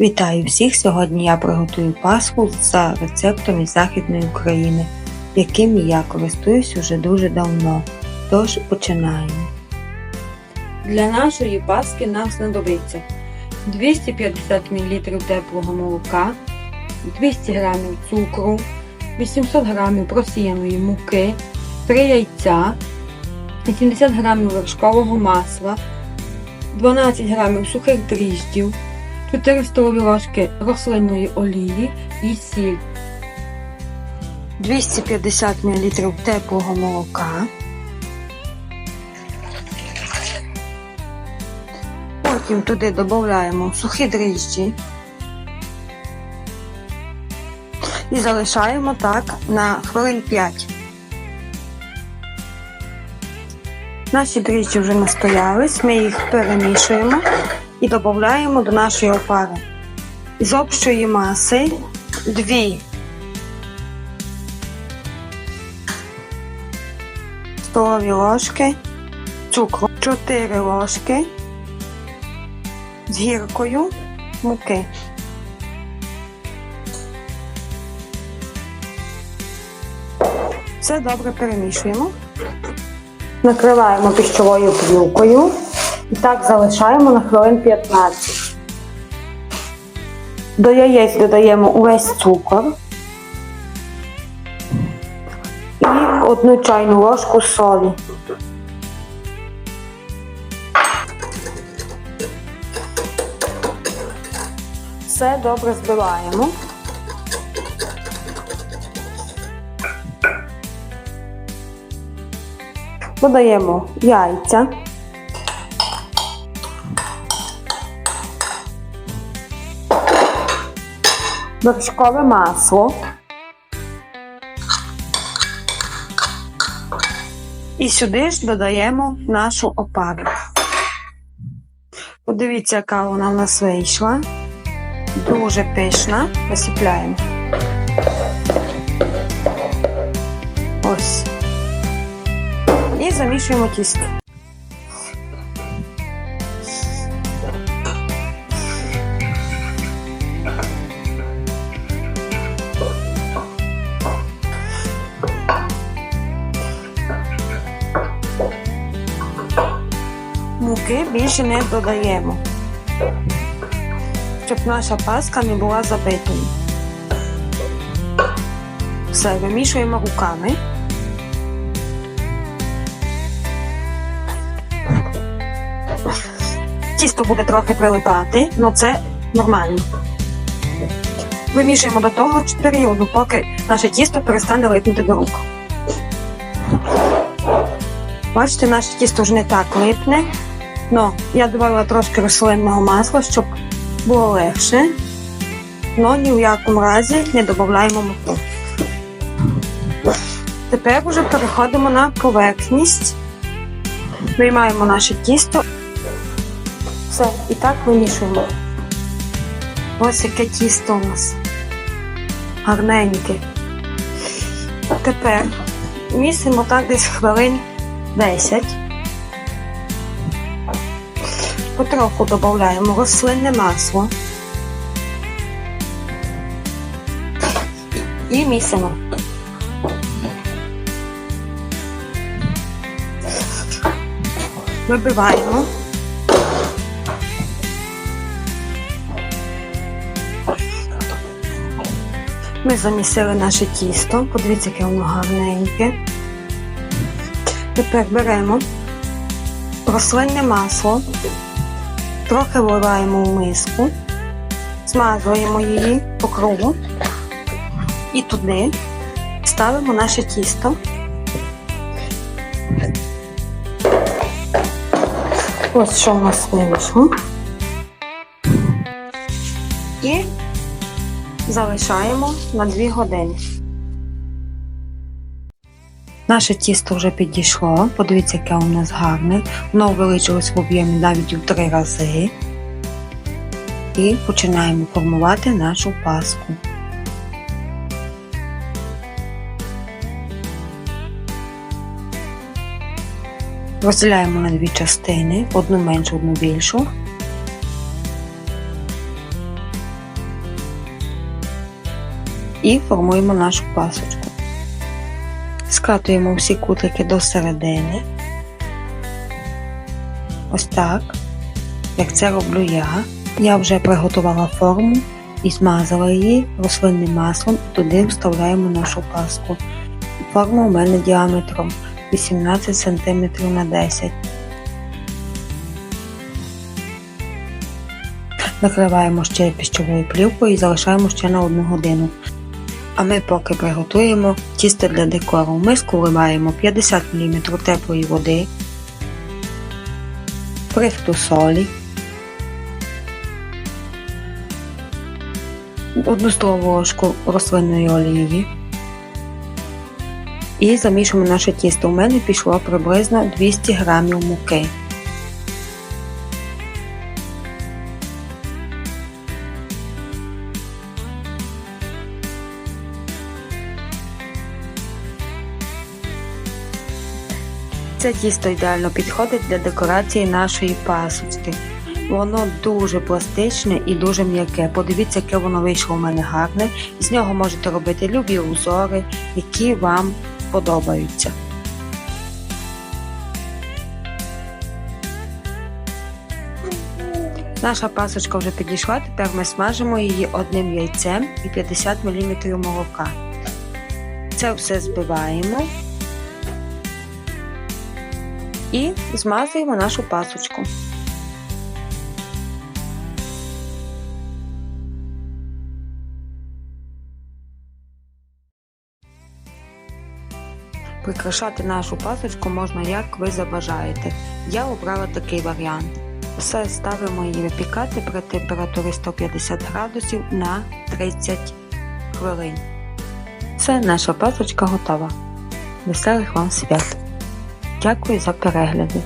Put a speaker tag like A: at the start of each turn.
A: Вітаю всіх! Сьогодні я приготую пасху за рецептом із Західної України, яким я користуюсь уже дуже давно. Тож починаємо. Для нашої паски нам знадобиться 250 мл теплого молока, 200 г цукру, 800 г просіяної муки, 3 яйця, 80 г вершкового масла, 12 г сухих дріждів, 4 столові ложки рослинної олії і сіль. 250 мл теплого молока. Потім туди додаємо сухі дріжджі і залишаємо так на хвилин 5. Наші дріжджі вже настоялись, ми їх перемішуємо і додаємо до нашої опари. З общої маси 2 столові ложки цукру, 4 ложки з гіркою муки. Все добре перемішуємо. Накриваємо піщовою плівкою і так залишаємо на хвилин 15. До яєць додаємо увесь цукор і одну чайну ложку солі. Все добре збиваємо. Додаємо яйця. Вершкове масло. І сюди ж додаємо нашу опару. Подивіться, яка вона в нас вийшла. Дуже пишна. Висипляємо. Ось. І замішуємо тісто. Більше не додаємо, щоб наша паска не була забитою. Все, вимішуємо руками. Тісто буде трохи прилипати, але це нормально. Вимішуємо до того періоду, поки наше тісто перестане липнути до рук. Бачите, наше тісто вже не так липне. Но я додала трошки рослинного масла, щоб було легше. Но ні в якому разі не додаємо муку. Тепер вже переходимо на поверхність. Виймаємо наше тісто. Все, і так вимішуємо. Ось яке тісто у нас. Гарненьке. Тепер місимо так десь хвилин 10. Потроху додаємо рослинне масло і місимо. Вибиваємо. Ми замісили наше тісто, подивіться, яке воно гарненьке. Тепер беремо рослинне масло, трохи вливаємо в миску, змазуємо її по кругу і туди ставимо наше тісто. Ось що в нас вийшло. І залишаємо на 2 години. Наше тісто вже підійшло. Подивіться, яке у нас гарне. Воно увеличилось в об'ємі навіть у три рази. І починаємо формувати нашу паску. Розділяємо на дві частини, одну меншу, одну більшу. і формуємо нашу пасочку. Скатуємо всі кутики до середини. Ось так, як це роблю я. Я вже приготувала форму і змазала її рослинним маслом, і туди вставляємо нашу паску. Форма у мене діаметром 18 см на 10 Накриваємо ще піщовою плівкою і залишаємо ще на 1 годину. А ми поки приготуємо тісто для декору. В миску вливаємо 50 мл теплої води, прихту солі, одну столову ложку рослинної олії і замішуємо наше тісто. У мене пішло приблизно 200 г муки. Це тісто ідеально підходить для декорації нашої пасочки. Воно дуже пластичне і дуже м'яке. Подивіться, яке воно вийшло у мене гарне. З нього можете робити любі узори, які вам подобаються. Наша пасочка вже підійшла, тепер ми смажимо її одним яйцем і 50 мл молока. Це все збиваємо і змазуємо нашу пасочку. Прикрашати нашу пасочку можна як ви забажаєте. Я обрала такий варіант. Все ставимо її випікати при температурі 150 градусів на 30 хвилин. Все, наша пасочка готова. Веселих вам свят! Дякую за перегляди!